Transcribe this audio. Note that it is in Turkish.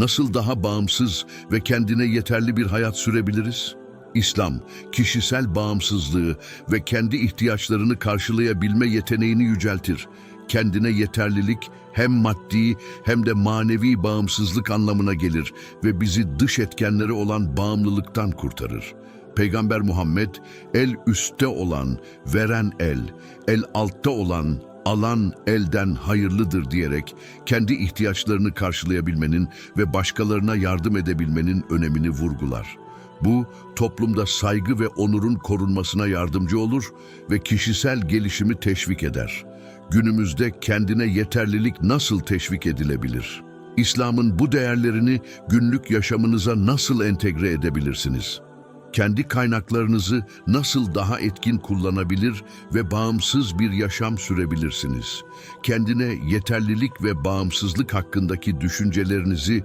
nasıl daha bağımsız ve kendine yeterli bir hayat sürebiliriz? İslam, kişisel bağımsızlığı ve kendi ihtiyaçlarını karşılayabilme yeteneğini yüceltir. Kendine yeterlilik hem maddi hem de manevi bağımsızlık anlamına gelir ve bizi dış etkenleri olan bağımlılıktan kurtarır. Peygamber Muhammed, el üstte olan, veren el, el altta olan, alan elden hayırlıdır diyerek kendi ihtiyaçlarını karşılayabilmenin ve başkalarına yardım edebilmenin önemini vurgular. Bu, toplumda saygı ve onurun korunmasına yardımcı olur ve kişisel gelişimi teşvik eder. Günümüzde kendine yeterlilik nasıl teşvik edilebilir? İslam'ın bu değerlerini günlük yaşamınıza nasıl entegre edebilirsiniz? Kendi kaynaklarınızı nasıl daha etkin kullanabilir ve bağımsız bir yaşam sürebilirsiniz? Kendine yeterlilik ve bağımsızlık hakkındaki düşüncelerinizi